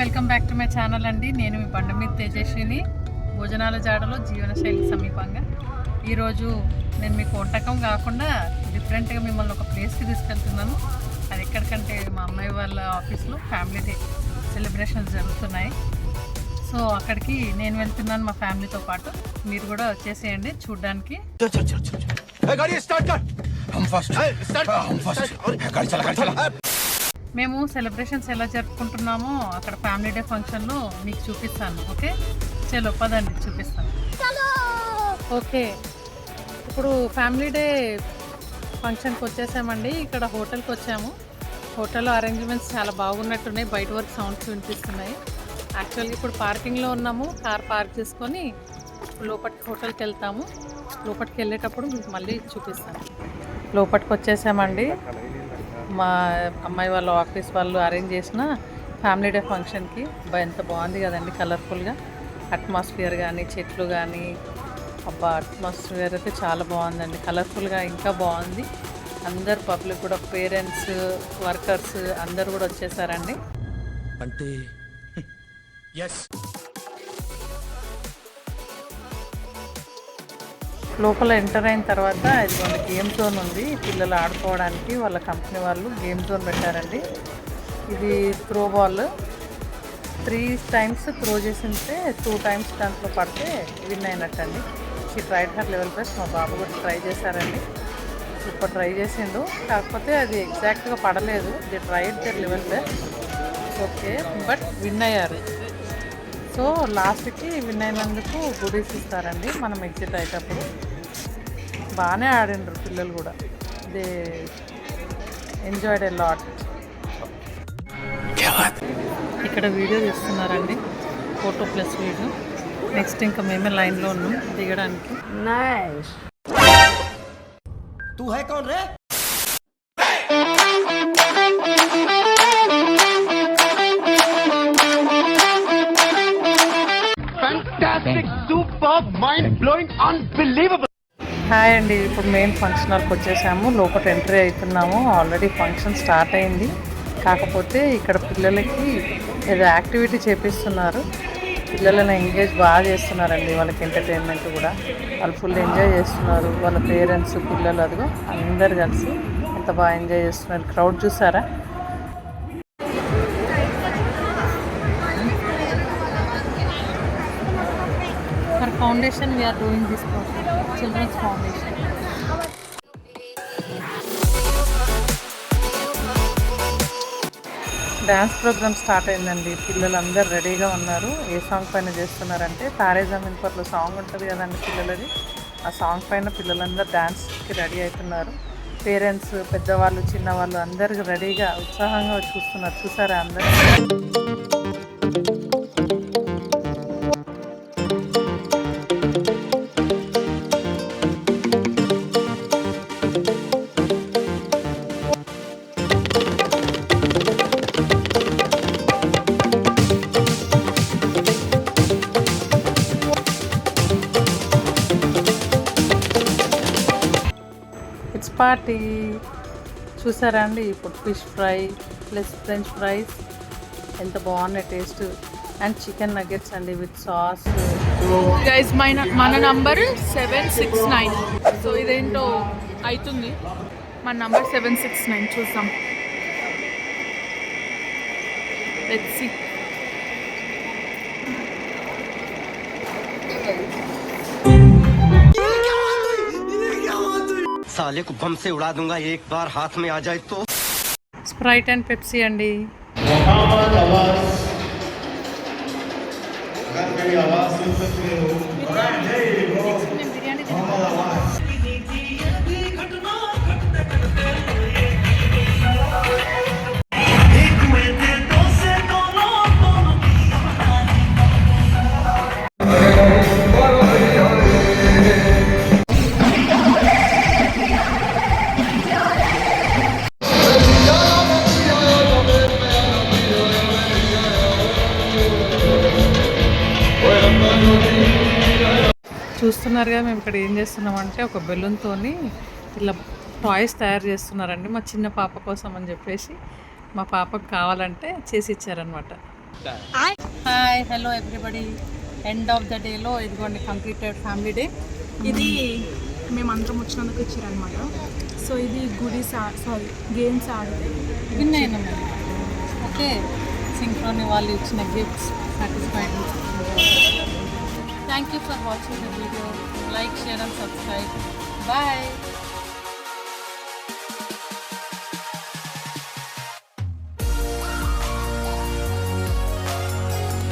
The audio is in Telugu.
Welcome back to my channel అండి. నేను మీ బండ మీద తేజస్విని భోజనాల జాడలో జీవనశైలి సమీపంగా. ఈరోజు నేను మీకు వంటకం కాకుండా డిఫరెంట్గా మిమ్మల్ని ఒక ప్లేస్కి తీసుకెళ్తున్నాను. అది ఎక్కడికంటే మా అమ్మాయి వాళ్ళ ఆఫీస్లో ఫ్యామిలీ డే సెలబ్రేషన్స్ జరుగుతున్నాయి. సో అక్కడికి నేను వెళ్తున్నాను మా ఫ్యామిలీతో పాటు. మీరు కూడా వచ్చేసేయండి చూడ్డానికి. స్టార్ట్ మేము సెలబ్రేషన్స్ ఎలా జరుపుకుంటున్నామో అక్కడ ఫ్యామిలీ డే ఫంక్షన్లో మీకు చూపిస్తాను ఓకే? చలో పదండి చూపిస్తాను. ఓకే. ఇప్పుడు ఫ్యామిలీ డే ఫంక్షన్కి వచ్చేసామండి. ఇక్కడ హోటల్కి వచ్చాము. హోటల్లో అరేంజ్మెంట్స్ చాలా బాగున్నట్టున్నాయి. బయట వరకు సౌండ్స్ వినిపిస్తున్నాయి. యాక్చువల్గా ఇప్పుడు పార్కింగ్లో ఉన్నాము. కార్ పార్క్ చేసుకొని లోపలికి హోటల్కి వెళ్తాము. లోపలికి వెళ్ళేటప్పుడు మీకు మళ్ళీ చూపిస్తాను. లోపలికి వచ్చేసామండి. మా అమ్మాయి వాళ్ళ ఆఫీస్ వాళ్ళు అరేంజ్ చేసిన ఫ్యామిలీ డే ఫంక్షన్కి అబ్బా ఎంత బాగుంది కదండి కలర్ఫుల్గా అట్మాస్ఫియర్ కానీ చెట్లు కానీ అబ్బా అట్మాస్ఫియర్ అయితే చాలా బాగుందండి. కలర్ఫుల్గా ఇంకా బాగుంది. అందరు పబ్లిక్ కూడా పేరెంట్స్ వర్కర్స్ అందరు కూడా వచ్చేసారండి. అంటే ఎస్ లోపల ఎంటర్ అయిన తర్వాత ఇది మన గేమ్ జోన్ ఉంది. పిల్లలు ఆడుకోవడానికి వాళ్ళ కంపెనీ వాళ్ళు గేమ్ జోన్ పెట్టారండి. ఇది throw ball. Three times throw చేసింటే టూ టైమ్స్ దాంట్లో పడితే విన్ అయినట్టు అండి ఈ ట్రైడ్ హర్ లెవెల్ ప్లస్ మా బాబు కూడా ట్రై చేశారండి. సూపర్ ట్రై చేసిండు. కాకపోతే అది ఎగ్జాక్ట్గా పడలేదు. They tried their level plus. Okay but win అయ్యారు. సో లాస్ట్కి విన్ అయినందుకు గుడీస్ ఇస్తారండి. మనం ఎగ్జిట్ అయ్యేటప్పుడు బాగానే ఆడిండ్రు పిల్లలు కూడా. They enjoyed a lot. ఇక్కడ video తీస్తున్నారండి. Photo plus video. Next ఇంకా మేమే లైన్లో ఉన్నాం దిగడానికి. హాయ్ అండి. ఇప్పుడు మెయిన్ ఫంక్షన్ హాల్కి వచ్చేసాము. లోపల ఎంట్రీ అవుతున్నాము. ఆల్రెడీ ఫంక్షన్ స్టార్ట్ అయింది. కాకపోతే ఇక్కడ పిల్లలకి ఏదో యాక్టివిటీ చేపిస్తున్నారు. పిల్లలను ఎంగేజ్ బాగా చేస్తున్నారండి. వాళ్ళకి ఎంటర్టైన్మెంట్ కూడా. వాళ్ళు ఫుల్ ఎంజాయ్ చేస్తున్నారు. వాళ్ళ పేరెంట్స్ పిల్లలు అదిగో అందరు కలిసి ఎంత బాగా ఎంజాయ్ చేస్తున్నారు. క్రౌడ్ చూసారా? For foundation we are doing this children's foundation dance programme start అయిందండి. పిల్లలు అందరు రెడీగా ఉన్నారు. ఏ సాంగ్ పైన చేస్తున్నారంటే తారే జమీన్ పర్లో సాంగ్ ఉంటుంది కదండి పిల్లలది. ఆ సాంగ్ పైన పిల్లలందరూ డ్యాన్స్కి రెడీ అవుతున్నారు. పేరెంట్స్ పెద్దవాళ్ళు చిన్నవాళ్ళు అందరికీ రెడీగా ఉత్సాహంగా చూస్తున్నారు. చూసారా అందరూ? ఇట్స్ పార్టీ చూసారా అండి? ఇప్పుడు fish fry plus French fries. ఎంత బాగున్నాయి టేస్ట్. అండ్ చికెన్ నగెట్స్ అండి విత్ సాస్. గైస్ మన మన number seven six nine. So ఇదేంటో అవుతుంది మన నంబర్ సెవెన్ సిక్స్ నైన్ చూసాం లెట్స్ సీ साले को बम से उड़ा दूँगा एक बार हाथ में आ जाए तो। स्प्राइट एंड पेप्सी अंडी आवाज़ చూస్తున్నారుగా మేము ఇక్కడ ఏం చేస్తున్నామంటే ఒక బెలూన్తో ఇలా టాయ్స్ తయారు చేస్తున్నారండి మా చిన్న పాప కోసం అని చెప్పేసి మా పాపకు కావాలంటే చేసి ఇచ్చారనమాట hi hello everybody end of the డేలో ఇదిగోండి కంప్లీటెడ్ ఫ్యామిలీ డే ఇది మేమందరం వచ్చినందుకు ఇచ్చారనమాట సో ఇది గుడి సారీ గేమ్స్ ఆడితే విన్ అయినాం ఓకే సింక్రోని వాళ్ళు ఇచ్చిన gifts satisfied Thank you for watching the video. Like, share and subscribe. Bye.